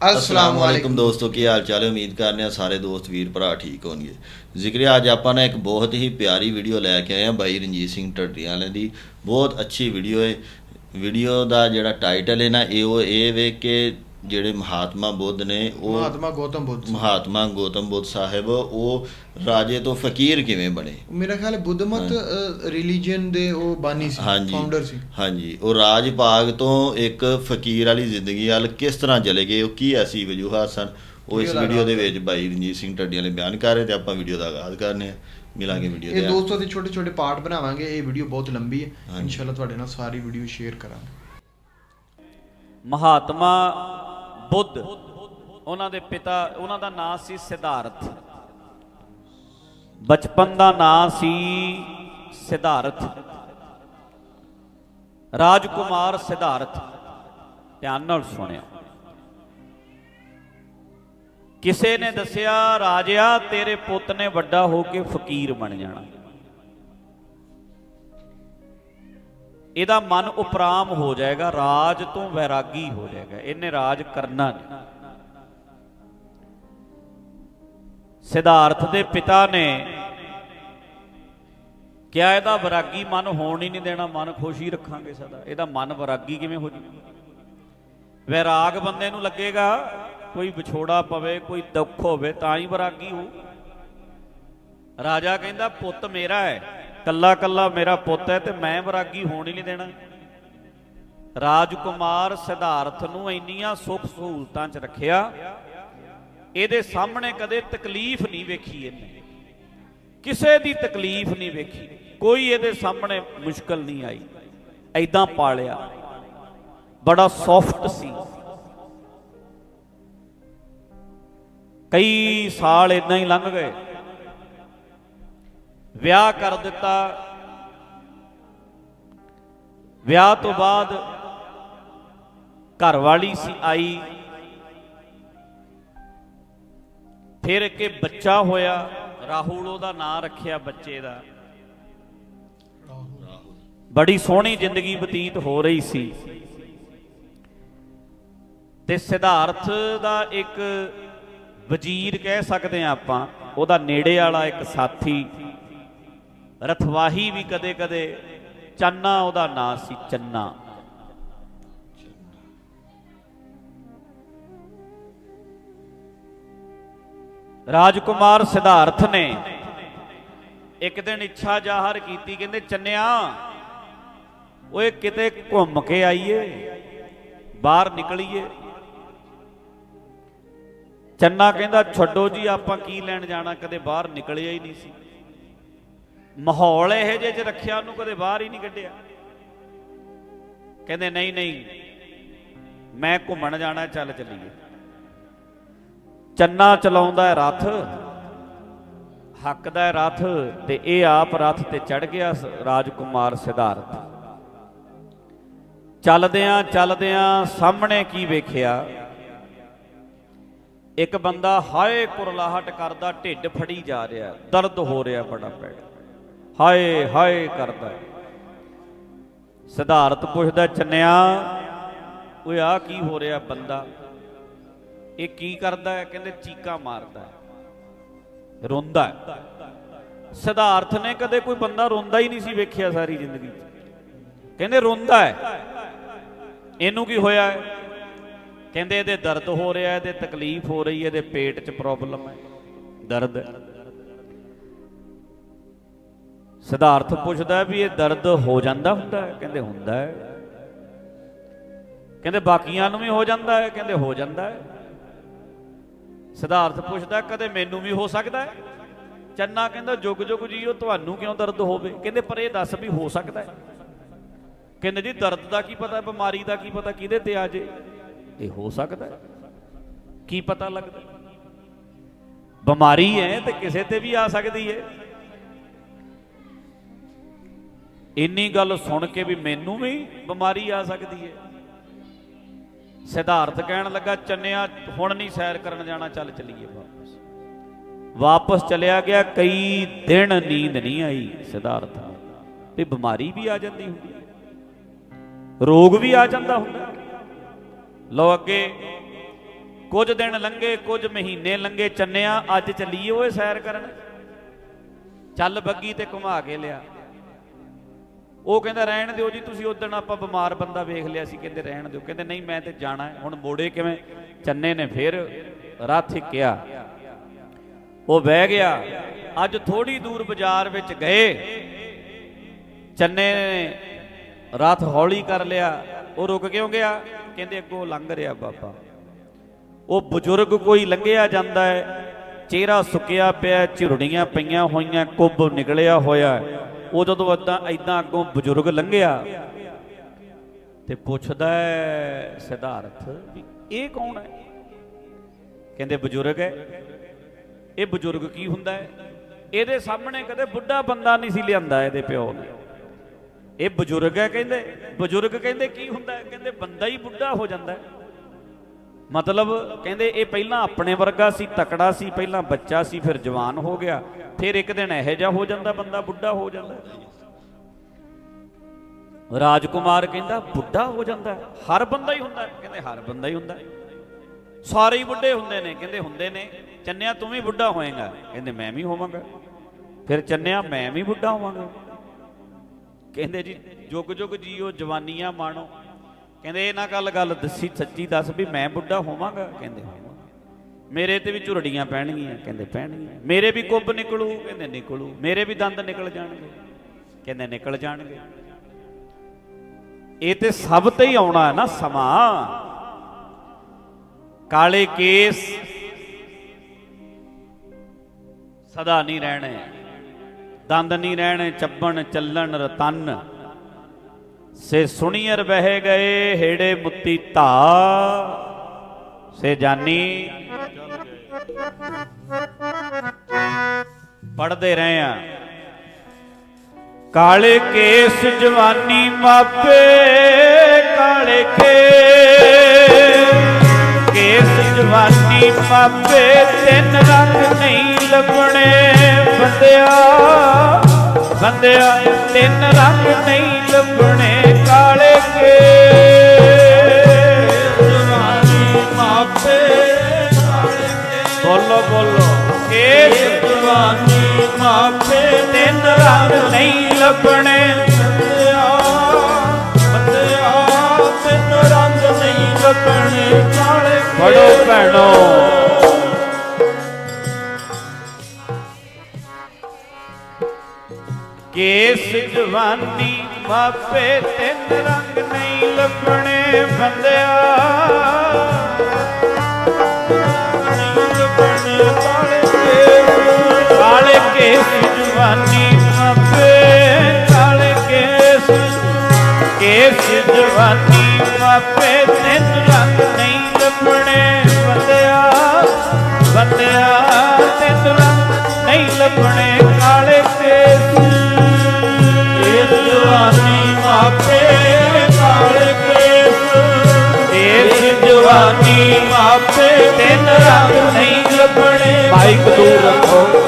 ਅਸਲਾਮ ਵਾਲੇਕੁਮ ਦੋਸਤੋ, ਕੀ ਹਾਲ ਚਾਲ ਹੈ? ਉਮੀਦ ਕਰਨੇ ਆ ਸਾਰੇ ਦੋਸਤ ਵੀਰ ਭਰਾ ਠੀਕ ਹੋਣਗੇ। ਜ਼ਿਕਰ ਅੱਜ ਆਪਾਂ ਨੇ ਇੱਕ ਬਹੁਤ ਹੀ ਪਿਆਰੀ ਵੀਡੀਓ ਲੈ ਕੇ ਆਏ ਆ ਬਾਈ ਰਣਜੀਤ ਸਿੰਘ ਢੱਡੀ ਵਾਲੇ ਦੀ। ਬਹੁਤ ਅੱਛੀ ਵੀਡੀਓ ਹੈ। ਵੀਡੀਓ ਦਾ ਜਿਹੜਾ ਟਾਈਟਲ ਹੈ ਨਾ, ਇਹ ਉਹ ਇਹ ਵੇ ਕਿ ਜਿਹੜੇ ਮਹਾਤਮਾ ਬੁੱਧ ਨੇ ਉਹ ਮਹਾਤਮਾ ਗੌਤਮ ਬੁੱਧ ਮਹਾਤਮਾ ਗੌਤਮ ਬੁੱਧ ਸਾਹਿਬ ਉਹ ਰਾਜੇ ਤੋਂ ਫਕੀਰ ਕਿਵੇਂ ਬਣੇ? ਮੇਰਾ ਖਿਆਲ ਹੈ ਬੁੱਧ ਮਤ ਰਿਲੀਜੀਅਨ ਦੇ ਉਹ ਬਾਨੀ ਸੀ ਫਾਊਂਡਰ ਸੀ। ਹਾਂਜੀ। ਉਹ ਰਾਜ ਭਾਗ ਤੋਂ ਇੱਕ ਫਕੀਰ ਵਾਲੀ ਜ਼ਿੰਦਗੀ ਵੱਲ ਕਿਸ ਤਰ੍ਹਾਂ ਚਲੇ ਗਏ ਉਹ ਕੀ ਐਸੀ ਵਜੂਹਾਂ ਸਨ? ਉਹ ਇਸ ਵੀਡੀਓ ਦਾ ਵਿੱਚ ਭਾਈ ਰਣਜੀਤ ਸਿੰਘ ਢੱਡੀ ਵਾਲੇ ਬਿਆਨ ਕਰ ਰਹੇ ਤੇ ਆਪਾਂ ਵੀਡੀਓ ਦਾ ਆਗਾਜ਼ ਕਰਨੇ ਆ। ਮਿਲਾਂਗੇ ਵੀਡੀਓ ਇਹ ਦੇ ਦੋਸਤੋ ਦੇ ਛੋਟੇ ਛੋਟੇ ਪਾਰਟ ਬਣਾਵਾਂਗੇ। ਇਹ ਵੀਡੀਓ ਬਹੁਤ ਲੰਬੀ ਹੈ। ਇਨਸ਼ਾਅੱਲਾ ਤੁਹਾਡੇ ਨਾਲ ਸਾਰੀ ਵੀਡੀਓ ਸ਼ੇਅਰ ਕਰਾਂਗੇ। ਮਹਾਤਮਾ ਬੁੱਧ, ਉਹਨਾਂ ਦੇ ਪਿਤਾ, ਉਹਨਾਂ ਦਾ ਨਾਂ ਸੀ ਸਿਧਾਰਥ। ਬਚਪਨ ਦਾ ਨਾਂ ਸੀ ਸਿਧਾਰਥ। ਰਾਜਕੁਮਾਰ ਸਿਧਾਰਥ। ਧਿਆਨ ਨਾਲ ਸੁਣਿਓ। ਕਿਸੇ ਨੇ ਦੱਸਿਆ, ਰਾਜਿਆ, ਤੇਰੇ ਪੁੱਤ ਨੇ ਵੱਡਾ ਹੋ ਕੇ ਫਕੀਰ ਬਣ ਜਾਣਾ। ਇਹਦਾ ਮਨ ਉਪਰਾਮ ਹੋ ਜਾਏਗਾ, ਰਾਜ ਤੋਂ ਵੈਰਾਗੀ ਹੋ ਜਾਏਗਾ। ਇਹਨੇ ਰਾਜ ਕਰਨਾ ਨਹੀਂ ਸਿਧਾਰਥ ਦੇ ਪਿਤਾ ਨੇ ਕਿਹਾ, ਇਹਦਾ ਵੈਰਾਗੀ ਮਨ ਹੋਣ ਹੀ ਨਹੀਂ ਦੇਣਾ, ਮਨ ਖੁਸ਼ ਹੀ ਰੱਖਾਂਗੇ ਸਦਾ। ਇਹਦਾ ਮਨ ਵੈਰਾਗੀ ਕਿਵੇਂ ਹੋ ਜੂ? ਵੈਰਾਗ ਬੰਦੇ ਨੂੰ ਲੱਗੇਗਾ, ਕੋਈ ਵਿਛੋੜਾ ਪਵੇ, ਕੋਈ ਦੁੱਖ ਹੋਵੇ, ਤਾਂ ਹੀ ਵੈਰਾਗੀ ਹੋ ਰਾਜਾ ਕਹਿੰਦਾ, ਪੁੱਤ ਮੇਰਾ ਹੈ। ਕੱਲਾ ਕੱਲਾ ਮੇਰਾ ਪੁੱਤ ਹੈ ਤੇ ਮੈਂ ਵੈਰਾਗੀ ਹੋਣ ਹੀ ਨਹੀਂ ਦੇਣਾ। ਰਾਜਕੁਮਾਰ ਸਿਧਾਰਥ ਨੂੰ ਇੰਨੀਆਂ ਸੁੱਖ ਸਹੂਲਤਾਂ 'ਚ ਰੱਖਿਆ, ਇਹਦੇ ਸਾਹਮਣੇ ਕਦੇ ਤਕਲੀਫ ਨਹੀਂ ਵੇਖੀ ਇਹਨੇ। ਕਿਸੇ ਦੀ ਤਕਲੀਫ ਨਹੀਂ ਵੇਖੀ, ਕੋਈ ਇਹਦੇ ਸਾਹਮਣੇ ਮੁਸ਼ਕਲ ਨਹੀਂ ਆਈ। ਐਦਾਂ ਪਾਲਿਆ। ਬੜਾ ਸੌਫਟ ਸੀ। ਕਈ ਸਾਲ ਇਦਾਂ ਹੀ ਲੰਘ ਗਏ। ਵਿਆਹ ਕਰ ਦਿੱਤਾ। ਵਿਆਹ ਤੋਂ ਬਾਅਦ ਘਰ ਵਾਲੀ ਸੀ ਆਈ। ਫਿਰ ਕਿ ਬੱਚਾ ਹੋਇਆ, ਰਾਹੁਲ ਉਹਦਾ ਨਾਂ ਰੱਖਿਆ ਬੱਚੇ ਦਾ। ਬੜੀ ਸੋਹਣੀ ਜ਼ਿੰਦਗੀ ਬਤੀਤ ਹੋ ਰਹੀ ਸੀ। ਤੇ ਸਿਧਾਰਥ ਦਾ ਇੱਕ ਵਜ਼ੀਰ ਕਹਿ ਸਕਦੇ ਆ ਆਪਾਂ, ਉਹਦਾ ਨੇੜੇ ਵਾਲਾ ਇੱਕ ਸਾਥੀ ਰਥਵਾਹੀ ਵੀ ਕਦੇ-ਕਦੇ ਚੰਨਾ, ਉਹਦਾ ਨਾਂ ਸੀ ਚੰਨਾ। ਰਾਜਕੁਮਾਰ ਸਿਧਾਰਥ ਨੇ ਇੱਕ ਦਿਨ ਇੱਛਾ ਜ਼ਾਹਰ ਕੀਤੀ, ਕਹਿੰਦੇ, ਚੰਨਿਆ, ਓਏ, ਕਿਤੇ ਘੁੰਮ ਕੇ ਆਈਏ, ਬਾਹਰ ਨਿਕਲੀਏ? ਚੰਨਾ ਕਹਿੰਦਾ, ਛੱਡੋ ਜੀ, ਆਪਾਂ ਕੀ ਲੈਣ ਜਾਣਾ? ਕਦੇ ਬਾਹਰ ਨਿਕਲਿਆ ਹੀ ਨਹੀਂ ਸੀ। ਮਾਹੌਲ ਇਹੋ ਜਿਹੇ ਚ ਰੱਖਿਆ, ਉਹਨੂੰ ਕਦੇ ਬਾਹਰ ਹੀ ਨਹੀਂ ਕੱਢਿਆ। ਕਹਿੰਦੇ, ਨਹੀਂ ਨਹੀਂ, ਮੈਂ ਘੁੰਮਣ ਜਾਣਾ, ਚੱਲ ਚੱਲੀਏ। ਚੰਨਾ ਚਲਾਉਂਦਾ ਹੈ ਰਥ ਹੱਕ ਦਾ ਰਥ, ਤੇ ਇਹ ਆਪ ਰਥ ਤੇ ਚੜ ਗਿਆ ਰਾਜਕੁਮਾਰ ਸਿਧਾਰਥ। ਚੱਲਦਿਆਂ ਚੱਲਦਿਆਂ ਸਾਹਮਣੇ ਕੀ ਵੇਖਿਆ? ਇੱਕ ਬੰਦਾ ਹਾਏ ਕੁਰਲਾਹਟ ਕਰਦਾ, ਢਿੱਡ ਫੜੀ ਜਾ ਰਿਹਾ, ਦਰਦ ਹੋ ਰਿਹਾ ਬੜਾ ਪੈੜ ਹਾਏ ਹਾਏ ਕਰਦਾ ਸਿਧਾਰਥ ਪੁੱਛਦਾ ਚੰਨਿਆ ਓਏ ਆ ਕੀ ਹੋ ਰਿਹਾ ਬੰਦਾ? ਇਹ ਕੀ ਕਰਦਾ ਹੈ ਕਹਿੰਦੇ, ਚੀਕਾ ਮਾਰਦਾ ਹੈ ਰੋਂਦਾ ਹੈ ਸਿਧਾਰਥ ਨੇ ਕਦੇ ਕੋਈ ਬੰਦਾ ਰੋਂਦਾ ਹੀ ਨਹੀਂ ਸੀ ਵੇਖਿਆ ਸਾਰੀ ਜ਼ਿੰਦਗੀ 'ਚ। ਕਹਿੰਦੇ, ਰੋਂਦਾ ਹੈ ਇਹਨੂੰ ਕੀ ਹੋਇਆ ਹੈ ਕਹਿੰਦੇ, ਇਹਦੇ ਦਰਦ ਹੋ ਰਿਹਾ ਹੈ ਇਹਦੇ ਤਕਲੀਫ ਹੋ ਰਹੀ ਹੈ ਇਹਦੇ ਪੇਟ 'ਚ ਪ੍ਰੋਬਲਮ ਹੈ ਦਰਦ ਹੈ ਸਿਧਾਰਥ ਪੁੱਛਦਾ ਵੀ ਇਹ ਦਰਦ ਹੋ ਜਾਂਦਾ ਹੁੰਦਾ ਹੈ? ਕਹਿੰਦੇ ਹੁੰਦਾ ਹੈ। ਕਹਿੰਦੇ ਬਾਕੀਆਂ ਨੂੰ ਵੀ ਹੋ ਜਾਂਦਾ ਹੈ? ਕਹਿੰਦੇ ਹੋ ਜਾਂਦਾ ਹੈ। ਸਿਧਾਰਥ ਪੁੱਛਦਾ, ਕਦੇ ਮੈਨੂੰ ਵੀ ਹੋ ਸਕਦਾ ਹੈ? ਚੰਨਾ ਕਹਿੰਦਾ, ਜੁਗ ਜੁਗ ਜੀਓ, ਤੁਹਾਨੂੰ ਕਿਉਂ ਦਰਦ ਹੋਵੇ? ਕਹਿੰਦੇ, ਪਰ ਇਹ ਦੱਸ ਵੀ ਹੋ ਸਕਦਾ ਹੈ। ਕਹਿੰਦੇ, ਜੀ, ਦਰਦ ਦਾ ਕੀ ਪਤਾ, ਬਿਮਾਰੀ ਦਾ ਕੀ ਪਤਾ, ਕਿਹਦੇ ਤੇ ਆ ਜੇ? ਇਹ ਹੋ ਸਕਦਾ ਹੈ। ਕੀ ਪਤਾ ਲੱਗਦਾ? ਬਿਮਾਰੀ ਹੈ ਤੇ ਕਿਸੇ ਤੇ ਵੀ ਆ ਸਕਦੀ ਹੈ। ਇੰਨੀ ਗੱਲ ਸੁਣ ਕੇ ਵੀ ਮੈਨੂੰ ਵੀ ਬਿਮਾਰੀ ਆ ਸਕਦੀ ਹੈ ਸਿਧਾਰਥ ਕਹਿਣ ਲੱਗਾ, ਚੰਨਿਆ, ਹੁਣ ਨਹੀਂ ਸੈਰ ਕਰਨ ਜਾਣਾ, ਚੱਲ ਚੱਲੀਏ ਵਾਪਸ। ਵਾਪਸ ਚਲਿਆ ਗਿਆ, ਕਈ ਦਿਨ ਨੀਂਦ ਨਹੀਂ ਆਈ ਸਿਧਾਰਥ ਨੂੰ ਤੇ ਬਿਮਾਰੀ ਵੀ ਆ ਜਾਂਦੀ ਹੁੰਦੀ ਰੋਗ ਵੀ ਆ ਜਾਂਦਾ ਹੁੰਦਾ ਲੋ ਅੱਗੇ, ਕੁਝ ਦਿਨ ਲੰਘੇ, ਕੁਝ ਮਹੀਨੇ ਲੰਘੇ, ਚੰਨਿਆ, ਅੱਜ ਚੱਲੀਏ ਓਏ ਸੈਰ ਕਰਨ। ਚੱਲ ਬੱਗੀ ਤੇ ਘੁਮਾ ਕੇ ਲਿਆ। ਉਹ ਕਹਿੰਦਾ, ਰਹਿਣ ਦਿਓ ਜੀ, ਤੁਸੀਂ ਉਦੋਂ ਆਪਾਂ ਬਿਮਾਰ ਬੰਦਾ ਵੇਖ ਲਿਆ ਸੀ, ਕਹਿੰਦੇ ਰਹਿਣ ਦਿਓ। ਕਹਿੰਦੇ, ਨਹੀਂ, ਮੈਂ ਤੇ ਜਾਣਾ ਹੈ। ਹੁਣ ਮੋੜੇ ਕਿਵੇਂ? ਚੰਨੇ ਨੇ ਫਿਰ ਰੱਥ ਕਿਹਾ। ਉਹ ਬਹਿ ਗਿਆ। ਅੱਜ ਥੋੜੀ ਦੂਰ ਬਾਜ਼ਾਰ ਵਿੱਚ ਗਏ। ਚੰਨੇ ਨੇ ਰੱਥ ਹੌਲੀ ਕਰ ਲਿਆ। ਉਹ ਰੁਕ ਕਿਉਂ ਗਿਆ? ਕਹਿੰਦੇ, ਅੱਗੋਂ ਲੰਘ ਰਿਹਾ ਬਾਬਾ। ਉਹ ਬਜ਼ੁਰਗ ਕੋਈ ਲੰਘਿਆ ਜਾਂਦਾ ਹੈ। ਚਿਹਰਾ ਸੁੱਕਿਆ ਪਿਆ, ਝੁਰੜੀਆਂ ਪਈਆਂ ਹੋਈਆਂ, ਕੁੱਬ ਨਿਕਲਿਆ ਹੋਇਆ ਉਹ ਜਦੋਂ ਇਦਾਂ ਇਦਾਂ ਅੱਗੋਂ ਬਜ਼ੁਰਗ ਲੰਘਿਆ ਤੇ ਪੁੱਛਦਾ ਹੈ ਸਿਧਾਰਥ ਵੀ ਇਹ ਕੌਣ ਹੈ? ਕਹਿੰਦੇ ਬਜ਼ੁਰਗ ਹੈ। ਇਹ ਬਜ਼ੁਰਗ ਕੀ ਹੁੰਦਾ ਹੈ? ਇਹਦੇ ਸਾਹਮਣੇ ਕਦੇ ਬੁੱਢਾ ਬੰਦਾ ਨਹੀਂ ਸੀ ਲਿਆਂਦਾ ਇਹਦੇ ਪਿਓ ਨੇ। ਇਹ ਬਜ਼ੁਰਗ ਹੈ ਕਹਿੰਦੇ। ਬਜ਼ੁਰਗ ਕਹਿੰਦੇ ਕੀ ਹੁੰਦਾ ਕਹਿੰਦੇ ਬੰਦਾ ਹੀ ਬੁੱਢਾ ਹੋ ਜਾਂਦਾ ਹੈ। ਮਤਲਬ ਕਹਿੰਦੇ ਇਹ ਪਹਿਲਾਂ ਆਪਣੇ ਵਰਗਾ ਸੀ, ਤਕੜਾ ਸੀ, ਪਹਿਲਾਂ ਬੱਚਾ ਸੀ, ਫਿਰ ਜਵਾਨ ਹੋ ਗਿਆ। ਫਿਰ ਇੱਕ ਦਿਨ ਇਹੋ ਜਿਹਾ ਹੋ ਜਾਂਦਾ, ਬੰਦਾ ਬੁੱਢਾ ਹੋ ਜਾਂਦਾ। ਰਾਜਕੁਮਾਰ ਕਹਿੰਦਾ, ਬੁੱਢਾ ਹੋ ਜਾਂਦਾ। ਹਰ ਬੰਦਾ ਹੀ ਹੁੰਦਾ, ਕਹਿੰਦੇ ਹਰ ਬੰਦਾ ਹੀ ਹੁੰਦਾ। ਸਾਰੇ ਹੀ ਬੁੱਢੇ ਹੁੰਦੇ ਨੇ, ਕਹਿੰਦੇ ਹੁੰਦੇ ਨੇ, ਚੰਨਿਆ ਤੂੰ ਵੀ ਬੁੱਢਾ ਹੋਏਗਾ। ਕਹਿੰਦੇ ਮੈਂ ਵੀ ਹੋਵਾਂਗਾ। ਫਿਰ ਚੰਨਿਆ, ਮੈਂ ਵੀ ਬੁੱਢਾ ਹੋਵਾਂਗਾ। ਕਹਿੰਦੇ ਜੀ, ਜੁਗ ਜੁਗ ਜੀਓ ਜਵਾਨੀਆਂ ਮਾਣੋ। ਕਹਿੰਦੇ ਇਹ ਨਾ ਗੱਲ ਗੱਲ ਦੱਸੀ, ਸੱਚੀ ਦੱਸ ਵੀ ਮੈਂ ਬੁੱਢਾ ਹੋਵਾਂਗਾ, ਕਹਿੰਦੇ। ਹੋਵਾਂਗਾ ਮੇਰੇ ਤੇ ਵੀ ਝੁਰੜੀਆਂ ਪੈਣਗੀਆਂ, ਕਹਿੰਦੇ ਪੈਣਗੀਆਂ। ਮੇਰੇ ਵੀ ਕੁੱਬ ਨਿਕਲੂ, ਕਹਿੰਦੇ ਨਿਕਲੂ। ਮੇਰੇ ਵੀ ਦੰਦ ਨਿਕਲ ਜਾਣਗੇ, ਕਹਿੰਦੇ ਨਿਕਲ ਜਾਣਗੇ। ਇਹ ਤੇ ਸਭ ਤੇ ਹੀ ਆਉਣਾ ਹੈ ਨਾ ਸਮਾਂ। ਕਾਲੇ ਕੇਸ ਸਦਾ ਨਹੀਂ ਰਹਿਣੇ, ਦੰਦ ਨਹੀਂ ਰਹਿਣੇ, ਚੱਬਣ, ਚੱਲਣ, ਰਤਨ। ਸੇ ਸੁਣੀਅਰ ਬਹਿ ਗਏ ਹੇੜੇ ਮੁੱਤੀ ਧਾ। ਸੇ ਜਾਨੀ। ਪੜਦੇ ਰਹੇ ਆ। ਕਾਲੇ ਕੇਸ ਜਵਾਨੀ ਮਾਪੇ, ਕਾਲੇ ਕੇ ਕੇਸ ਜਵਾਨੀ ਮਾਪੇ, ਤਿੰਨ ਰੰਗ ਨਹੀਂ ਲੱਗਣੇ ਬੰਦਿਆ। ਬੰਦਿਆ, ਤਿੰਨ ਰੰਗ ਨਹੀਂ ਲੱਗਣੇ ਰੰਗ ਨਹੀਂ ਲੱਭਣੇ। ਬੰਦਿਆ ਬੰਦਿਆ ਤਿੰਨ ਰੰਗ ਨਹੀਂ ਲੱਭਣੇ ਕਾਲੇ ਫੜੋ ਭੈਣੋ। ਕੇਸ ਜਵਾਨੀ ਮਾਪੇ ਤਿੰਨ ਰੰਗ ਨਹੀਂ ਲੱਭਣੇ ਬੰਦਿਆ। ਨਹੀਂ ਲੱਭਣੇ ਕਾਲੇ ਜਵਾਨੀ ਮਾਪੇ ਤਿੰਨ ਰੰਗ ਨਹੀਂ ਲੱਭਣੇ ਬੰਦਿਆ ਬੰਦਿਆ ਤਿੰਨ ਰੰਗ ਨਹੀਂ ਲੱਭਣੇ ਕਾਲੇ ਕੇਸ। ਕੇਸ ਜਵਾਨੀ ਮਾਪੇ ਕਾਲੇ ਕੇਸ। ਕੇਸ ਜਵਾਨੀ ਮਾਪੇ ਤਿੰਨ ਰੰਗ ਨਹੀਂ ਲੱਭਣੇ। ਮਾਈਕ ਦੂਰ ਰੱਖੋ।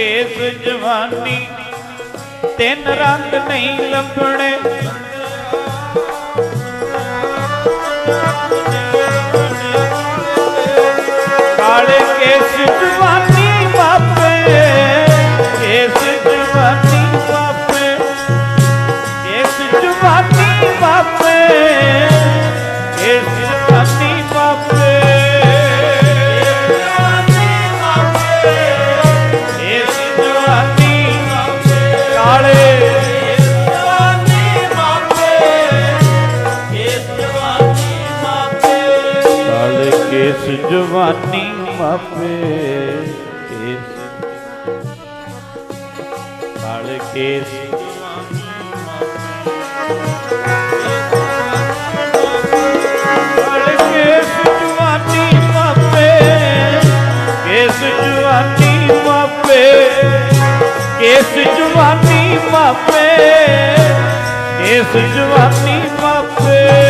ਕੇਸ ਜਵਾਨੀ ਤਿੰਨ ਰੰਗ ਨਹੀਂ ਲੱਭਣੇ। ਕਾਲੇ ਕੇਸ ਜਵਾਨੀ ਕੇਸ। ਜਵਾਨੀ ਮਾਪੇ। ਕੇਸ ਕਾਲੇ ਕੇਸ ਕਾਲੇ ਕੇਸ ਜਵਾਨੀ ਮਾਪੇ। ਕੇਸ ਜਵਾਨੀ ਮਾਪੇ।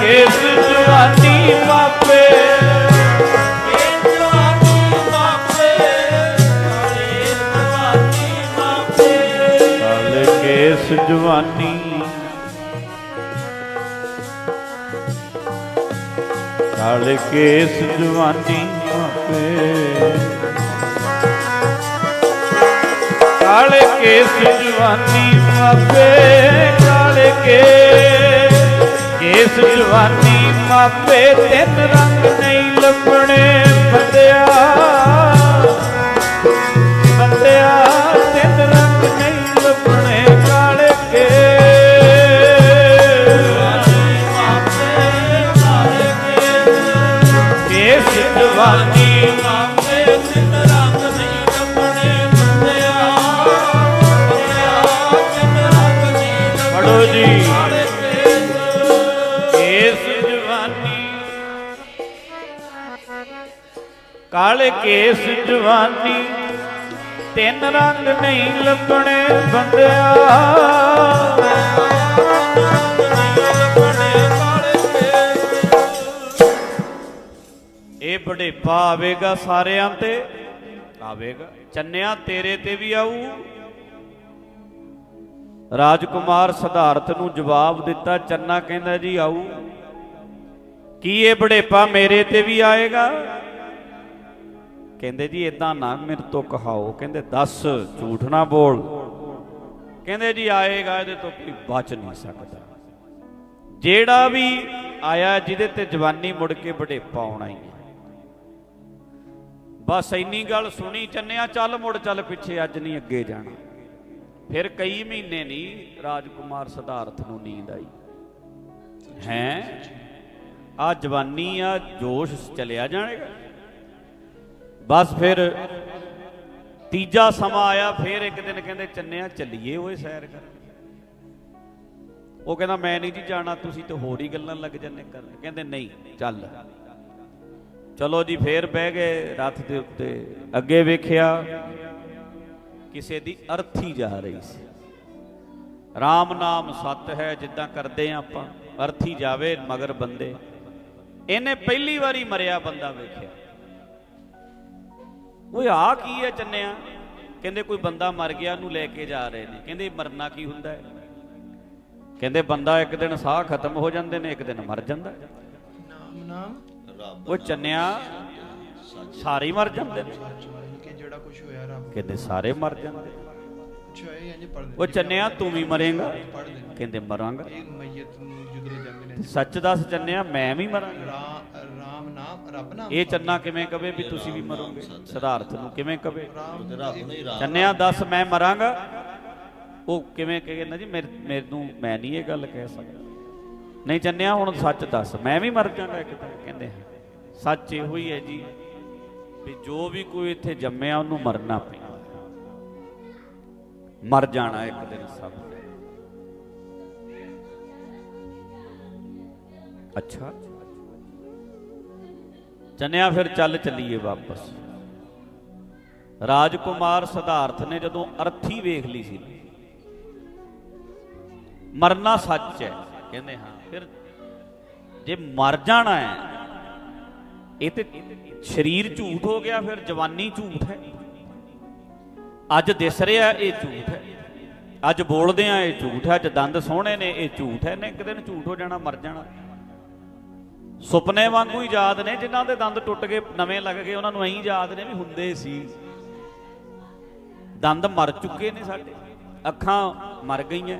ਕੇਸ ਜਵਾਨੀ ਮਾਪੇ। ਇਸ ਜਵਾਨੀ। ਨਾਲ ਕੇਸ ਜਵਾਨੀ ਮਾਪੇ। ਨਾਲ ਕੇਸ ਜਵਾਨੀ ਮਾਪੇ ਕੇਸ ਕੇਸ ਜਵਾਨੀ ਮਾਪੇ ਤਿੰਨ ਰੰਗ ਨਹੀਂ ਲੱਭਣੇ। ਕੇਸ ਜਵਾਨੀ ਤਿੰਨ ਰੰਗ ਨਹੀਂ ਲੱਭਣੇ ਬੰਦਿਆ। ਇਹ ਬੜੇਪਾ ਆਵੇਗਾ ਸਾਰਿਆਂ ਤੇ। ਆਵੇਗਾ। ਚੰਨਿਆ ਤੇਰੇ ਤੇ ਵੀ ਆਊ। ਰਾਜਕੁਮਾਰ ਸਿਧਾਰਥ ਨੂੰ ਜਵਾਬ ਦਿੱਤਾ, ਚੰਨਾ ਕਹਿੰਦਾ ਜੀ ਆਊ। ਕੀ ਇਹ ਬੜੇਪਾ ਮੇਰੇ ਤੇ ਵੀ ਆਏਗਾ? ਕਹਿੰਦੇ ਜੀ ਇਦਾਂ ਨਾ ਮੇਰੇ ਤੋਂ ਕਹਾਓ। ਕਹਿੰਦੇ, ਦੱਸ, ਝੂਠ ਨਾ ਬੋਲ। ਕਹਿੰਦੇ ਜੀ, ਆਏਗਾ ਇਹਦੇ ਤੋਂ ਕੋਈ ਬਚ ਨਹੀਂ ਸਕਦਾ। ਜਿਹੜਾ ਵੀ ਆਇਆ, ਜਿਹਦੇ ਤੇ ਜਵਾਨੀ ਮੁੜ ਕੇ ਬੜੇਪਾ ਆਉਣਾ ਹੀ ਬਸ ਇੰਨੀ ਗੱਲ ਸੁਣੀ, ਚੰਨਿਆ, ਚੱਲ, ਮੁੜ, ਚੱਲ, ਪਿੱਛੇ, ਅੱਜ ਨਹੀਂ ਅੱਗੇ ਜਾਣਾ। ਫਿਰ ਕਈ ਮਹੀਨੇ ਨਹੀਂ, ਰਾਜਕੁਮਾਰ ਸਿਧਾਰਥ ਨੂੰ ਨੀਂਦ ਆਈ। ਹੈ? ਆ ਜਵਾਨੀ ਆ ਜੋਸ਼ ਚਲਿਆ ਜਾਣੇਗਾ ਬਸ ਫਿਰ ਤੀਜਾ ਸਮਾਂ ਆਇਆ, ਫਿਰ ਇੱਕ ਦਿਨ ਕਹਿੰਦੇ ਚੰਨਿਆ ਚੱਲੀਏ ਓਏ ਸੈਰ ਕਰ ਉਹ ਕਹਿੰਦਾ, ਮੈਂ ਨਹੀਂ ਜੀ ਜਾਣਾ, ਤੁਸੀਂ ਤੇ ਹੋਰ ਹੀ ਗੱਲਾਂ ਲੱਗ ਜੰਨੇ ਕਰਨ। ਕਹਿੰਦੇ, ਨਹੀਂ, ਚੱਲ। ਚਲੋ ਜੀ, ਫੇਰ ਬਹਿ ਗਏ, ਰੱਥ ਦੇ ਉੱਤੇ ਅੱਗੇ ਵੇਖਿਆ, ਕਿਸੇ ਦੀ ਅਰਥੀ ਜਾ ਰਹੀ ਸੀ। RAM ਨਾਮ ਸੱਤ ਹੈ, ਜਿੱਦਾਂ ਕਰਦੇ ਆ ਆਪਾਂ, ਅਰਥੀ ਜਾਵੇ ਮਗਰ ਬੰਦੇ। ਇਹਨੇ ਪਹਿਲੀ ਵਾਰੀ ਮਰਿਆ, ਬੰਦਾ ਵੇਖਿਆ। ਓਏ ਆ ਕੀ ਹੈ ਚੰਨਿਆ? ਕਹਿੰਦੇ ਕੋਈ ਬੰਦਾ ਮਰ ਗਿਆ ਨੂੰ ਲੈ ਕੇ ਜਾ ਰਹੇ ਨੇ। ਕਹਿੰਦੇ ਮਰਨਾ ਕੀ ਹੁੰਦਾ ਹੈ? ਕਹਿੰਦੇ ਬੰਦਾ ਇੱਕ ਦਿਨ ਸਾਹ ਖਤਮ ਹੋ ਜਾਂਦੇ ਨੇ ਇੱਕ ਦਿਨ ਮਰ ਜਾਂਦਾ ਹੈ। ਨਾਮ ਨਾਮ ਰੱਬ ਉਹ ਚੰਨਿਆ ਸਾਰੇ ਮਰ ਜਾਂਦੇ ਨੇ। ਕਿ ਜਿਹੜਾ ਕੁਝ ਹੋਇਆ ਰੱਬ ਕਹਿੰਦੇ ਸਾਰੇ ਮਰ ਜਾਂਦੇ ਉਹ ਚੰਨਿਆ ਤੂੰ ਵੀ ਮਰੇਂਗਾ। ਕਹਿੰਦੇ ਮਰਾਂਗਾ। ਸੱਚ ਦੱਸ ਚੰਨਿਆ ਮੈਂ ਵੀ ਮਰਾਂਗਾ। ਇਹ ਚੰਨਾ ਕਿਵੇਂ ਕਵੇ ਵੀ ਤੁਸੀਂ ਵੀ ਮਰੋਗੇ? ਸਿਧਾਰਥ ਨੂੰ ਕਿਵੇਂ ਕਵੇ? ਚੰਨਿਆ ਦੱਸ ਮੈਂ ਮਰਾਂਗਾ। ਉਹ ਕਿਵੇਂ ਕਹੇ ਜੀ, ਮੇਰੇ ਮੈਨੂੰ ਮੈਂ ਨਹੀਂ ਇਹ ਗੱਲ ਕਹਿ ਸਕਦਾ। ਨਹੀਂ ਚੰਨਿਆ, ਹੁਣ ਸੱਚ ਦੱਸ, ਮੈਂ ਵੀ ਮਰ ਜਾਗਾ ਇੱਕ ਦਿਨ ਕਹਿੰਦੇ ਸੱਚ ਇਹੋ ਹੀ ਹੈ ਜੀ ਵੀ ਜੋ ਵੀ ਕੋਈ ਇੱਥੇ ਜੰਮਿਆ, ਉਹਨੂੰ ਮਰਨਾ ਪੈਂਦਾ। ਮਰ ਜਾਣਾ ਇੱਕ ਦਿਨ ਸਭ ਅੱਛਾ। ਚੰਨਿਆ ਫਿਰ ਚੱਲ ਚੱਲੀਏ ਵਾਪਸ। ਰਾਜਕੁਮਾਰ ਸਿਧਾਰਥ ਨੇ ਜਦੋਂ ਅਰਥੀ ਵੇਖ ਲਈ ਸੀ, ਮਰਨਾ ਸੱਚ ਹੈ, ਕਹਿੰਦੇ ਹਾਂ, ਫਿਰ ਜੇ ਮਰ ਜਾਣਾ ਹੈ, ਇਹ ਤੇ ਸਰੀਰ ਝੂਠ ਹੋ ਗਿਆ, ਫਿਰ ਜਵਾਨੀ ਝੂਠ ਹੈ। ਅੱਜ ਦਿਸ ਰਿਹਾ ਇਹ ਝੂਠ ਹੈ, ਅੱਜ ਬੋਲਦੇ ਆ ਇਹ ਝੂਠ ਹੈ, ਅੱਜ ਦੰਦ ਸੋਹਣੇ ਨੇ, ਇਹ ਝੂਠ ਹੈ ਨੇ ਇੱਕ ਦਿਨ ਝੂਠ ਹੋ ਜਾਣਾ, ਮਰ ਜਾਣਾ। ਸੁਪਨੇ ਵਾਂਗੂ ਹੀ ਯਾਦ ਨੇ, ਜਿਨ੍ਹਾਂ ਦੇ ਦੰਦ ਟੁੱਟ ਗਏ, ਨਵੇਂ ਲੱਗ ਗਏ, ਉਹਨਾਂ ਨੂੰ ਐਂ ਯਾਦ ਨੇ ਵੀ ਹੁੰਦੇ ਸੀ। ਦੰਦ ਮਰ ਚੁੱਕੇ ਨੇ ਸਾਡੇ, ਅੱਖਾਂ ਮਰ ਗਈਆਂ।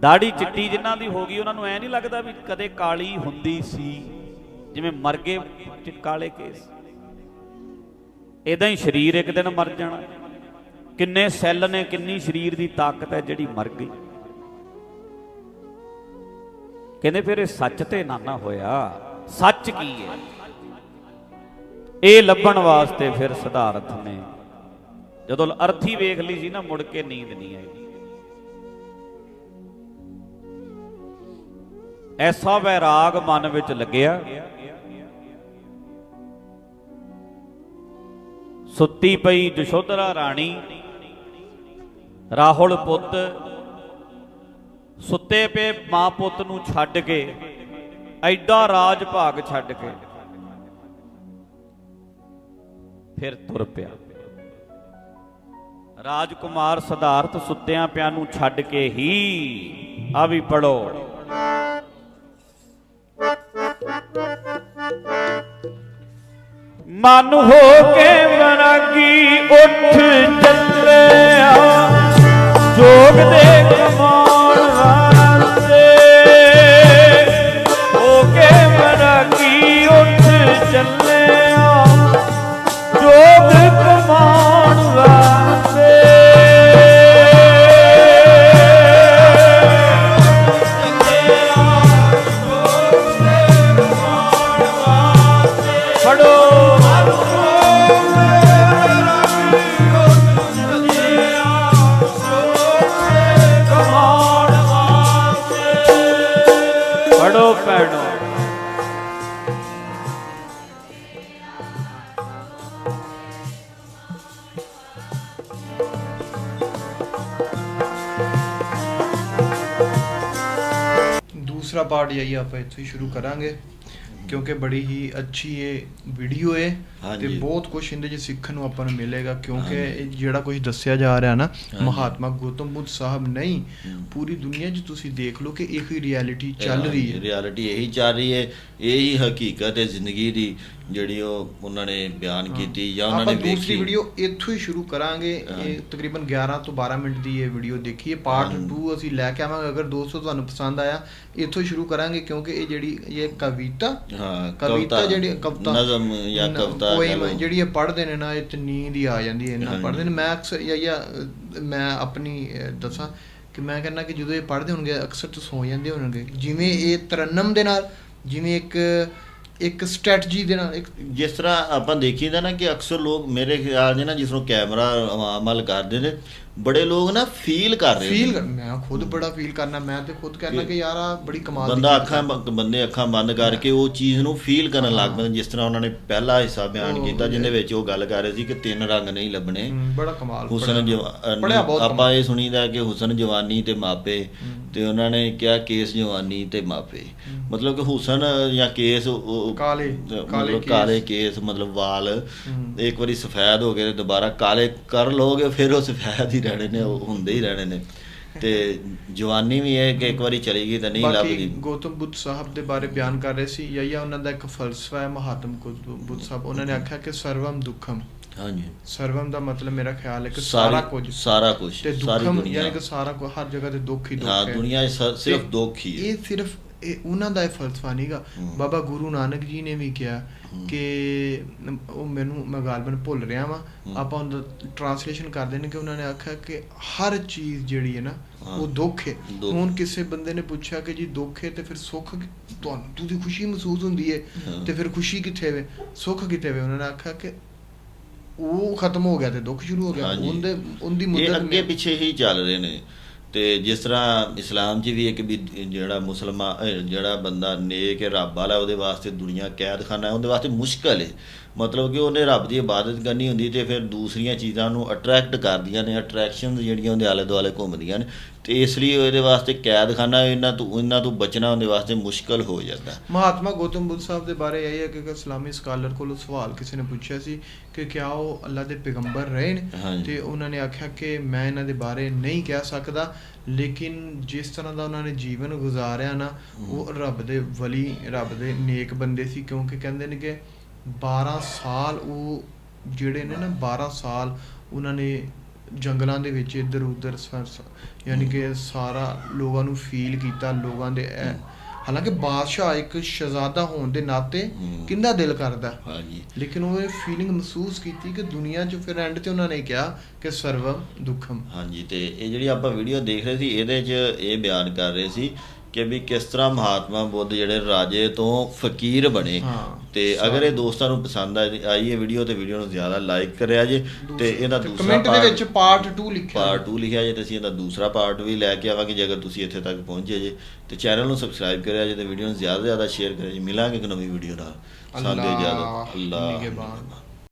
ਦਾੜੀ ਚਿੱਟੀ ਜਿਨ੍ਹਾਂ ਦੀ ਹੋ ਗਈ, ਉਹਨਾਂ ਨੂੰ ਐ ਨਹੀਂ ਲੱਗਦਾ ਵੀ ਕਦੇ ਕਾਲੀ ਹੁੰਦੀ ਸੀ, ਜਿਵੇਂ ਮਰ ਗਏ ਕਾਲੇ ਕੇਸ। ਇਦਾਂ ਹੀ ਸਰੀਰ ਇੱਕ ਦਿਨ ਮਰ ਜਾਣਾ। ਕਿੰਨੇ ਸੈੱਲ ਨੇ, ਕਿੰਨੀ ਸਰੀਰ ਦੀ ਤਾਕਤ ਹੈ ਜਿਹੜੀ ਮਰ ਗਈ। ਕਹਿੰਦੇ ਫਿਰ ਇਹ ਸੱਚ ਤੇ ਨਾਨਾ ਹੋਇਆ। ਸੱਚ ਕੀ ਹੈ ਇਹ ਲੱਭਣ ਵਾਸਤੇ ਫਿਰ ਸਿਧਾਰਥ ਨੇ, ਜਦੋਂ ਅਰਥੀ ਵੇਖ ਲਈ ਸੀ ਨਾ, ਮੁੜ ਕੇ ਨੀਂਦ ਨਹੀਂ ਆਈ। ਐਸਾ ਵੈਰਾਗ ਮਨ ਵਿੱਚ ਲੱਗਿਆ, ਸੁੱਤੀ ਪਈ ਜਸ਼ੋਧਰਾ ਰਾਣੀ, ਰਾਹੁਲ ਪੁੱਤ ਸੁੱਤੇ ਪਏ ਮਾਂ ਪੁੱਤ ਨੂੰ ਛੱਡ ਕੇ, ਐਡਾ ਰਾਜ ਭਾਗ ਛੱਡ ਕੇ ਫਿਰ ਤੁਰ ਪਿਆ। ਰਾਜਕੁਮਾਰ ਸਿਧਾਰਥ ਸੁੱਤਿਆਂ ਪਿਆਂ ਨੂੰ ਛੱਡ ਕੇ ਹੀ ਆ ਵੀ ਪੜੋ ਮਨ ਹੋ ਕੇ ਬਰਾਗੀ ਉੱਠ ਚੱਲਿਆ, ਜੋਗ ਦੇ ਉੱਠ ਚੱਲਿਆ। ਦੂਸਰਾ ਪਾਰਟ ਜਾਈ ਆਪਾਂ ਇੱਥੋਂ ਹੀ ਸ਼ੁਰੂ ਕਰਾਂਗੇ ਕਿਉਂਕਿ ਬੜੀ ਹੀ ਅੱਛੀ ਇਹ ਵੀਡੀਓ ਹੈ ਤੇ। ਬਹੁਤ ਕੁਝ ਇਹਦੇ ਚ ਸਿੱਖਣ ਨੂੰ ਆਪਾਂ ਨੂੰ ਮਿਲੇਗਾ ਕਿਉਂਕਿ ਜਿਹੜਾ ਕੁਝ ਦੱਸਿਆ ਜਾ ਰਿਹਾ ਨਾ। ਮਹਾਤਮਾ ਗੌਤਮ ਬੁੱਧ ਸਾਹਿਬ ਨਹੀਂ। ਪੂਰੀ ਦੁਨੀਆ 'ਚ ਤੁਸੀਂ ਦੇਖ ਲਓ ਕਿ ਇਹ ਹੀ ਰਿਐਲਿਟੀ ਚੱਲ ਰਹੀ ਹੈ ਰਿਐਲਿਟੀ ਇਹੀ ਚੱਲ ਰਹੀ ਹੈ ਇਹੀ ਹਕੀਕਤ ਹੈ ਜ਼ਿੰਦਗੀ ਦੀ ਜਿਹੜੀ ਉਹ ਉਹਨਾਂ ਨੇ ਬਿਆਨ ਕੀਤੀ ਜਾਂ ਉਹਨਾਂ ਨੇ ਦੂਸਰੀ ਵੇਖੀ ਵੀਡੀਓ ਇੱਥੋਂ ਹੀ ਸ਼ੁਰੂ ਕਰਾਂਗੇ। ਇਹ ਤਕਰੀਬਨ 11 ਤੋਂ 12 ਮਿੰਟ ਦੀ ਇਹ ਵੀਡੀਓ ਦੇਖੀਏ ਪਾਰਟ ਹਾਂਜੀ। 2 ਅਸੀਂ ਲੈ ਕੇ ਆਵਾਂਗੇ ਅਗਰ ਦੋਸਤੋ ਤੁਹਾਨੂੰ ਪਸੰਦ ਆਇਆ ਇੱਥੋਂ ਸ਼ੁਰੂ ਕਰਾਂਗੇ ਕਿਉਂਕਿ ਇਹ ਜਿਹੜੀ ਇਹ ਕਵਿਤਾ ਹਾਂ ਕਵਿਤਾ ਜਿਹੜੀ ਕਵਿਤਾ ਨਜ਼ਮ ਜਾਂ ਕਵਿਤਾ। ਜਿਹੜੀ ਇਹ ਪੜ੍ਹਦੇ ਨੇ ਨਾ ਇਹ ਨੀਂਦ ਹੀ ਆ ਜਾਂਦੀ ਹੈ ਇਹਨਾਂ। ਪੜ੍ਹਦੇ ਨੇ ਮੈਂ ਅਕਸਰ ਜਾਂ ਮੈਂ ਆਪਣੀ ਦੱਸਾਂ ਕਿ ਮੈਂ ਕਹਿੰਦਾ ਕਿ ਜਦੋਂ ਇਹ ਪੜ੍ਹਦੇ ਹੋਣਗੇ ਅਕਸਰ ਤੋਂ ਸੌ ਜਾਂਦੇ ਹੋਣਗੇ ਜਿਵੇਂ ਇਹ ਤਰਨਮ ਦੇ ਨਾਲ ਜਿਵੇਂ ਇੱਕ ਇੱਕ ਸਟ੍ਰੈਟਜੀ ਦੇ ਨਾਲ ਇੱਕ ਜਿਸ ਤਰ੍ਹਾਂ ਆਪਾਂ ਦੇਖੀਦਾ ਨਾ ਕਿ ਅਕਸਰ ਲੋਕ ਮੇਰੇ ਖਿਆਲ ਦੇ ਨਾ ਜਿਸ ਨੂੰ ਕੈਮਰਾ ਅਮਲ ਕਰਦੇ ਨੇ ਬੜੇ ਲੋਕ ਨਾ ਫੀਲ ਕਰ ਰਹੇ ਫੀਲ। ਮੈਂ ਖੁਦ ਬੜਾ ਫੀਲ ਕਰਨਾ ਮੈਂ ਤੇ ਖੁਦ ਕਹਿਣਾ ਕਿ ਯਾਰ ਆ ਬੜੀ ਕਮਾਲ ਦੀ ਬੰਦਾ ਅੱਖਾਂ ਬੰਦੇ ਅੱਖਾਂ ਬੰਦ ਕਰਕੇ ਉਹ ਚੀਜ਼ ਨੂੰ ਫੀਲ ਕਰਨ ਲੱਗ ਪੈਂਦੇ ਜਿਸ ਤਰ੍ਹਾਂ ਉਹਨਾਂ ਨੇ ਪਹਿਲਾ ਹਿੱਸਾ ਬਿਆਨ ਕੀਤਾ ਜਿੰਦੇ ਵਿੱਚ ਉਹ ਗੱਲ ਕਰ ਰਹੇ ਸੀ ਕਿ ਤਿੰਨ ਰੰਗ ਨਹੀਂ ਲੱਭਣੇ ਬੜਾ ਕਮਾਲ ਹੁਸਨ ਆਪਾਂ। ਇਹ ਸੁਣੀਦਾ ਕਿ ਹੁਸਨ ਜਵਾਨੀ ਤੇ ਮਾਪੇ ਤੇ ਉਹਨਾਂ ਨੇ ਕਿਹਾ ਕੇਸ ਜਵਾਨੀ ਤੇ ਮਾਪੇ ਮਤਲਬ ਕਿ ਹੁਸਨ ਜਾਂ ਕੇਸ ਕਾਲੇ- ਕਾਲੇ ਕੇਸ। ਕਾਲੇ ਕੇਸ ਮਤਲਬ ਵਾਲ। ਇੱਕ ਵਾਰੀ ਸਫੈਦ ਹੋ ਗਏ ਤੇ ਦੁਬਾਰਾ ਕਾਲੇ ਕਰ ਲੋਗੇ ਫਿਰ ਉਹ ਸਫੈਦ ਹੀ ਰਹਿਣੇ ਨੇ ਉਹ ਹੁੰਦੇ ਹੀ ਰਹਿਣੇ ਨੇ। ਤੇ ਜਵਾਨੀ ਵੀ ਹੈ ਕਿ ਇੱਕ ਵਾਰੀ ਚਲੀ ਗਈ ਤਾਂ ਨਹੀਂ ਲੱਭਦੀ। ਗੌਤਮ ਬੁੱਧ ਸਾਹਿਬ ਦੇ ਬਾਰੇ ਬਿਆਨ ਕਰ ਰਹੇ ਸੀ ਯਾ ਉਹਨਾਂ ਦਾ ਇੱਕ ਫਲਸਫਾ ਹੈ ਮਹਾਤਮ ਬੁੱਧ ਸਾਹਿਬ। ਉਹਨਾਂ ਨੇ ਆਖਿਆ ਕਿ ਸਰਵਮ ਦੁੱਖਮ। ਹਾਂਜੀ। ਸਰਵਮ ਦਾ ਮਤਲਬ ਮੇਰਾ ਖਿਆਲ ਹੈ ਕਿ ਸਾਰੀ- ਕੁਝ। ਸਾਰਾ ਕੁਝ ਤੇ ਸਾਰੀ ਦੁੱਖਮ ਦੁਨੀਆ। ਯਾਨੀ ਕਿ ਸਾਰਾ ਕੁਝ ਹਰ ਜਗ੍ਹਾ ਤੇ ਦੁੱਖ ਹੀ ਦੁੱਖ ਹਾਂ ਹੈ। ਦੁਨੀਆ ਸਿਰਫ ਦੁੱਖ ਹੀ ਹੈ। ਇਹ ਸਿਰਫ ਇਹ ਉਹਨਾਂ ਦਾ ਇਹ ਫਲਸਫਾ ਨਹੀਂਗਾ। ਬਾਬਾ ਗੁਰੂ ਨਾਨਕ ਜੀ ਨੇ ਵੀ ਕਿਹਾ। ਕਿ ਉਹ ਮੈਨੂੰ ਮੈਂ ਗਾਲਬਨ ਭੁੱਲ ਰਿਹਾ ਵਾਂ। ਆਪਾਂ ਉਹਦਾ ਟਰਾਂਸਲੇਸ਼ਨ ਕਰਦੇ ਨੇ ਕਿ ਉਹਨਾਂ ਨੇ ਆਖਿਆ ਕਿ ਹਰ ਚੀਜ਼ ਜਿਹੜੀ ਹੈ ਨਾ। ਉਹ ਦੁੱਖ ਹੈ। ਹੁਣ ਕਿਸੇ ਬੰਦੇ ਨੇ ਪੁੱਛਿਆ ਕਿ ਜੀ ਦੁੱਖ ਹੈ ਤੇ ਫਿਰ ਸੁੱਖ ਤੁਹਾਨੂੰ ਤੁਸੀਂ ਖੁਸ਼ੀ ਮਹਿਸੂਸ ਹੁੰਦੀ ਹੈ। ਤੇ ਫਿਰ ਖੁਸ਼ੀ ਕਿੱਥੇ ਵੇ ਸੁੱਖ ਕਿੱਥੇ ਵੇ ਉਹਨਾਂ ਨੇ ਆਖਿਆ ਕਿ ਉਹ ਖਤਮ ਹੋ ਗਿਆ ਤੇ ਦੁੱਖ ਸ਼ੁਰੂ ਹੋ ਗਿਆ। ਉਹਦੇ ਉਹਦੀ ਇਹ ਮੁੱਦਤ ਅੱਗੇ ਪਿੱਛੇ ਹੀ ਚੱਲ ਰਹੇ ਨੇ ਤੇ ਜਿਸ ਤਰ੍ਹਾਂ ਇਸਲਾਮ 'ਚ ਵੀ ਇੱਕ ਵੀ ਜਿਹੜਾ ਮੁਸਲਮਾਨ ਜਿਹੜਾ ਬੰਦਾ ਨੇਕ ਹੈ, ਰੱਬ ਵਾਲਾ, ਉਹਦੇ ਵਾਸਤੇ ਦੁਨੀਆ ਕੈਦਖਾਨਾ ਹੈ, ਉਹਦੇ ਵਾਸਤੇ ਮੁਸ਼ਕਲ ਹੈ। ਮਤਲਬ ਕਿ ਉਹਨੇ ਰੱਬ ਦੀ ਇਬਾਦਤ ਕਰਨੀ ਹੁੰਦੀ ਤੇ ਫਿਰ ਦੂਸਰੀਆਂ ਚੀਜ਼ਾਂ ਨੂੰ ਅਟਰੈਕਟ ਕਰਦੀਆਂ ਨੇ ਅਟਰੈਕਸ਼ਨਸ ਜਿਹੜੀਆਂ ਉਹਦੇ ਆਲੇ ਦੁਆਲੇ ਘੁੰਮਦੀਆਂ ਨੇ। ਤੇ ਇਸ ਲਈ ਉਹਦੇ ਵਾਸਤੇ ਕੈਦਖਾਨਾ ਇਹਨਾਂ ਤੋਂ ਇਹਨਾਂ ਤੋਂ ਬਚਣਾ ਉਹਦੇ ਵਾਸਤੇ ਮੁਸ਼ਕਲ ਹੋ ਜਾਂਦਾ। ਮਹਾਤਮਾ ਗੌਤਮ ਬੁੱਧ ਸਾਹਿਬ ਦੇ ਬਾਰੇ ਇਹ ਹੈ ਕਿ ਇੱਕ ਇਸਲਾਮੀ ਸਕਾਲਰ ਕੋਲੋਂ ਸਵਾਲ ਕਿਸੇ ਨੇ ਪੁੱਛਿਆ ਸੀ ਕਿ ਕਿਆ ਉਹ ਅੱਲਾ ਦੇ ਪੈਗੰਬਰ ਰਹੇ ਨੇ। ਤੇ ਉਹਨਾਂ ਨੇ ਆਖਿਆ ਕਿ ਮੈਂ ਇਹਨਾਂ ਦੇ ਬਾਰੇ ਨਹੀਂ ਕਹਿ ਸਕਦਾ ਲੇਕਿਨ ਜਿਸ ਤਰ੍ਹਾਂ ਦਾ ਉਹਨਾਂ ਨੇ ਜੀਵਨ ਗੁਜ਼ਾਰਿਆ ਨਾ ਉਹ ਰੱਬ ਦੇ ਵਲੀ ਰੱਬ ਦੇ ਨੇਕ ਬੰਦੇ ਸੀ ਕਿਉਂਕਿ ਕਹਿੰਦੇ ਨੇ ਕਿ 12 ਸਾਲ ਉਹ ਜਿਹੜੇ ਨੇ ਨਾ 12 ਸਾਲ ਉਹਨਾਂ ਨੇ ਜੰਗਲਾਂ ਦੇ ਵਿੱਚ ਇੱਧਰ ਉੱਧਰ ਯਾਨੀ ਕਿ ਸਾਰਾ ਲੋਕਾਂ ਨੂੰ ਫੀਲ ਕੀਤਾ ਲੋਕਾਂ ਦੇ ਹਾਲਾਂਕਿ ਬਾਦਸ਼ਾਹ ਇੱਕ ਸ਼ਹਿਜ਼ਾਦਾ ਹੋਣ ਦੇ ਨਾਤੇ। ਕਿੰਦਾ ਦਿਲ ਕਰਦਾ। ਹਾਂਜੀ। ਲੇਕਿਨ ਉਹ ਇਹ ਫੀਲਿੰਗ ਮਹਿਸੂਸ ਕੀਤੀ ਕਿ ਦੁਨੀਆ 'ਚ ਫਿਰ ਐਂਡ ਤੇ ਉਹਨਾਂ ਨੇ ਕਿਹਾ ਕਿ ਸਰਵਮ ਦੁੱਖਮ। ਹਾਂਜੀ ਤੇ ਇਹ ਜਿਹੜੀ ਆਪਾਂ ਵੀਡੀਓ ਦੇਖ ਰਹੇ ਸੀ ਇਹਦੇ 'ਚ ਇਹ ਬਿਆਨ ਕਰ ਰਹੇ ਸੀ ਕਿ ਵੀ ਕਿਸ ਤਰ੍ਹਾਂ ਮਹਾਤਮਾ ਬੁੱਧ ਜਿਹੜੇ ਰਾਜੇ ਤੋਂ ਫਕੀਰ ਬਣੇ। ਤੇ ਅਗਰ ਇਹ ਦੋਸਤਾਂ ਨੂੰ ਪਸੰਦ ਆਈ ਇਹ ਵੀਡੀਓ ਤੇ ਵੀਡੀਓ ਨੂੰ ਜ਼ਿਆਦਾ ਲਾਈਕ ਕਰਿਆ ਜੇ ਤੇ ਇਹਦਾ ਦੂਸਰਾ ਕਮੈਂਟ ਦੇ ਵਿੱਚ ਪਾਰਟ 2 ਲਿਖਿਆ। ਪਾਰਟ 2 ਲਿਖਿਆ ਜੇ ਤੇ ਅਸੀਂ ਇਹਦਾ ਦੂਸਰਾ ਪਾਰਟ ਵੀ ਲੈ ਕੇ ਆਵਾਂਗੇ ਜੇ ਅਗਰ ਤੁਸੀਂ ਇੱਥੇ ਤੱਕ ਪਹੁੰਚੇ ਜੇ। ਤੇ ਚੈਨਲ ਨੂੰ ਸਬਸਕ੍ਰਾਈਬ ਕਰਿਆ ਜੇ ਤੇ ਵੀਡੀਓ ਨੂੰ ਜ਼ਿਆਦਾ ਜ਼ਿਆਦਾ ਸ਼ੇਅਰ ਕਰਿਆ ਜੇ। ਮਿਲਾਂਗੇ ਇੱਕ ਨਵੀਂ ਵੀਡੀਓ ਨਾਲ। ਅੱਲਾਹ ਇਜਾਜ਼ਤ। ਅੱਲਾਹ ਨਿਗਹਿਬਾਨ।